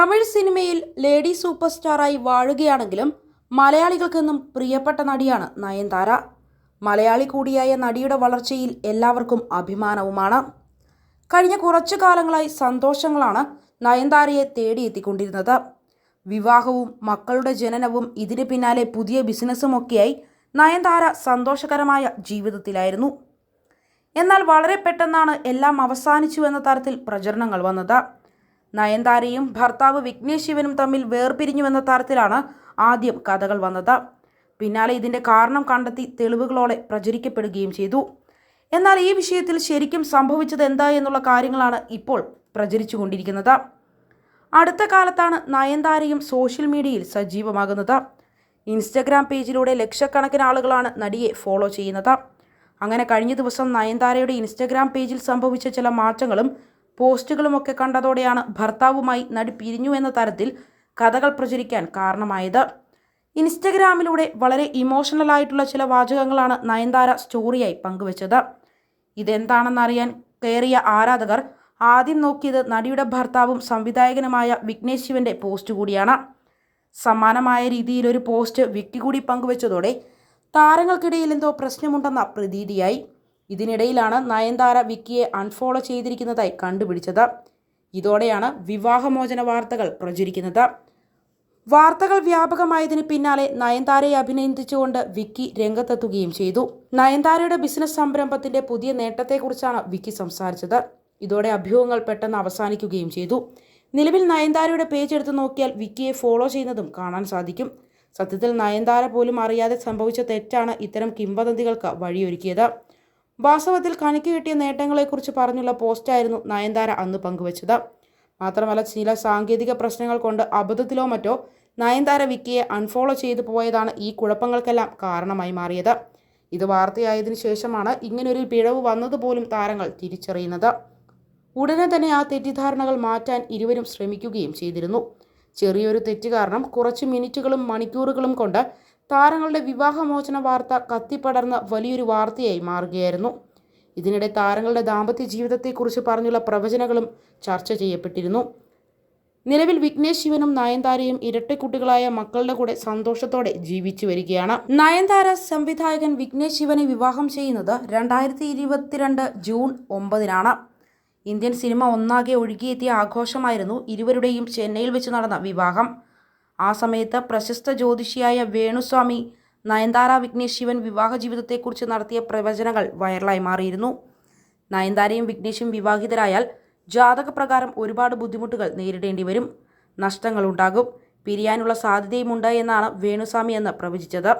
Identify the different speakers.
Speaker 1: തമിഴ് സിനിമയിൽ lady super സ്റ്റാറായി വാഴുകയാണെങ്കിലും മലയാളികൾക്കെന്നും പ്രിയപ്പെട്ട നടിയാണ് നയൻതാര. മലയാളി കൂടിയായ നടിയുടെ വളർച്ചയിൽ എല്ലാവർക്കും അഭിമാനവുമാണ്. കഴിഞ്ഞ കുറച്ചു കാലങ്ങളായി സന്തോഷങ്ങളാണ് നയൻതാരയെ തേടിയെത്തിക്കൊണ്ടിരുന്നത്. വിവാഹവും മക്കളുടെ ജനനവും ഇതിന് പിന്നാലെ പുതിയ ബിസിനസ്സുമൊക്കെയായി നയൻതാര സന്തോഷകരമായ ജീവിതത്തിലായിരുന്നു. എന്നാൽ വളരെ പെട്ടെന്നാണ് എല്ലാം അവസാനിച്ചു എന്ന തരത്തിൽ പ്രചരണങ്ങൾ വന്നത്. നയൻതാരയും ഭർത്താവ് വിഘ്നേഷ് ശിവനും തമ്മിൽ വേർപിരിഞ്ഞുവെന്ന തരത്തിലാണ് ആദ്യം കഥകൾ വന്നത്. പിന്നാലെ ഇതിന്റെ കാരണം കണ്ടെത്തി തെളിവുകളോടെ പ്രചരിക്കപ്പെടുകയും ചെയ്തു. എന്നാൽ ഈ വിഷയത്തിൽ ശരിക്കും സംഭവിച്ചത് എന്താ എന്നുള്ള കാര്യങ്ങളാണ് ഇപ്പോൾ പ്രചരിച്ചുകൊണ്ടിരിക്കുന്നത്. അടുത്ത കാലത്താണ് നയൻതാരയും സോഷ്യൽ മീഡിയയിൽ സജീവമാകുന്നത്. ഇൻസ്റ്റഗ്രാം പേജിലൂടെ ലക്ഷക്കണക്കിന് ആളുകളാണ് നടിയെ ഫോളോ ചെയ്യുന്നത്. അങ്ങനെ കഴിഞ്ഞ ദിവസം നയൻതാരയുടെ ഇൻസ്റ്റഗ്രാം പേജിൽ സംഭവിച്ച ചില മാറ്റങ്ങളും പോസ്റ്റുകളുമൊക്കെ കണ്ടതോടെയാണ് ഭർത്താവുമായി നടി പിരിഞ്ഞു എന്ന തരത്തിൽ കഥകൾ പ്രചരിക്കാൻ കാരണമായത്. ഇൻസ്റ്റഗ്രാമിലൂടെ വളരെ ഇമോഷണൽ ആയിട്ടുള്ള ചില വാചകങ്ങളാണ് നയൻതാര സ്റ്റോറിയായി പങ്കുവച്ചത്. ഇതെന്താണെന്നറിയാൻ കയറിയ ആരാധകർ ആദ്യം നോക്കിയത് നടിയുടെ ഭർത്താവും സംവിധായകനുമായ വിഘ്നേഷ് ശിവന്റെ പോസ്റ്റ് കൂടിയാണ്. സമാനമായ രീതിയിൽ ഒരു പോസ്റ്റ് വിക്കി കൂടി പങ്കുവച്ചതോടെ താരങ്ങൾക്കിടയിൽ എന്തോ പ്രശ്നമുണ്ടെന്ന പ്രതീതിയായി. ഇതിനിടയിലാണ് നയൻതാര വിക്കിയെ അൺഫോളോ ചെയ്തിരിക്കുന്നതായി കണ്ടുപിടിച്ചത്. ഇതോടെയാണ് വിവാഹമോചന വാർത്തകൾ പ്രചരിക്കുന്നത്. വാർത്തകൾ വ്യാപകമായതിന് പിന്നാലെ നയൻതാരയെ അഭിനന്ദിച്ചുകൊണ്ട് വിക്കി രംഗത്തെത്തുകയും ചെയ്തു. നയൻതാരയുടെ ബിസിനസ് സംരംഭത്തിന്റെ പുതിയ നേട്ടത്തെക്കുറിച്ചാണ് വിക്കി സംസാരിച്ചത്. ഇതോടെ അഭ്യൂഹങ്ങൾ പെട്ടെന്ന് അവസാനിക്കുകയും ചെയ്തു. നിലവിൽ നയൻതാരയുടെ പേജ് എടുത്തു നോക്കിയാൽ വിക്കിയെ ഫോളോ ചെയ്യുന്നതും കാണാൻ സാധിക്കും. സത്യത്തിൽ നയൻതാര പോലും അറിയാതെ സംഭവിച്ച തെറ്റാണ് ഇത്തരം കിംവദന്തികൾക്ക് വഴിയൊരുക്കിയത്. വാസ്തവത്തിൽ കണിക്ക് കിട്ടിയ നേട്ടങ്ങളെക്കുറിച്ച് പറഞ്ഞുള്ള പോസ്റ്റായിരുന്നു നയൻതാര അന്ന് പങ്കുവച്ചത്. മാത്രമല്ല ചില സാങ്കേതിക പ്രശ്നങ്ങൾ കൊണ്ട് അബദ്ധത്തിലോ മറ്റോ നയൻതാര വിക്കിയെ അൺഫോളോ ചെയ്തു പോയതാണ് ഈ കുഴപ്പങ്ങൾക്കെല്ലാം കാരണമായി മാറിയത്. ഇത് വാർത്തയായതിനു ശേഷമാണ് ഇങ്ങനൊരു പിഴവ് വന്നതുപോലും താരങ്ങൾ തിരിച്ചറിയുന്നത്. ഉടനെ തന്നെ ആ തെറ്റിദ്ധാരണകൾ മാറ്റാൻ ഇരുവരും ശ്രമിക്കുകയും ചെയ്തിരുന്നു. ചെറിയൊരു തെറ്റ് കാരണം കുറച്ച് മിനിറ്റുകളും മണിക്കൂറുകളും കൊണ്ട് താരങ്ങളുടെ വിവാഹമോചന വാർത്ത കത്തിപ്പടർന്ന വലിയൊരു വാർത്തയായി മാറുകയായിരുന്നു. ഇതിനിടെ താരങ്ങളുടെ ദാമ്പത്യ ജീവിതത്തെക്കുറിച്ച് പറഞ്ഞുള്ള പ്രവചനങ്ങളും ചർച്ച ചെയ്യപ്പെട്ടിരുന്നു. നിലവിൽ വിഘ്നേഷ് ശിവനും നയൻതാരയും ഇരട്ടക്കുട്ടികളായ മക്കളുടെ കൂടെ സന്തോഷത്തോടെ ജീവിച്ചു വരികയാണ്. നയൻതാര സംവിധായകൻ വിഘ്നേഷ് ശിവനെ വിവാഹം ചെയ്യുന്നത് രണ്ടായിരത്തി ഇരുപത്തിരണ്ട് ജൂൺ ഒമ്പതിനാണ്. ഇന്ത്യൻ സിനിമ ഒന്നാകെ ഒഴുകിയെത്തിയ ആഘോഷമായിരുന്നു ഇരുവരുടെയും ചെന്നൈയിൽ വെച്ച് നടന്ന വിവാഹം. ആ സമയത്ത് പ്രശസ്ത ജ്യോതിഷിയായ വേണുസ്വാമി നയൻതാര വിഘ്നേഷ് ശിവൻ വിവാഹ ജീവിതത്തെക്കുറിച്ച് നടത്തിയ പ്രവചനങ്ങൾ വൈറലായി മാറിയിരുന്നു. നയൻതാരയും വിഘ്നേഷും വിവാഹിതരായാൽ ജാതകപ്രകാരം ഒരുപാട് ബുദ്ധിമുട്ടുകൾ നേരിടേണ്ടി വരും. നഷ്ടങ്ങളുണ്ടാകും. പിരിയാനുള്ള സാധ്യതയുമുണ്ട് എന്നാണ് വേണുസ്വാമി എന്ന് പ്രവചിച്ചത്.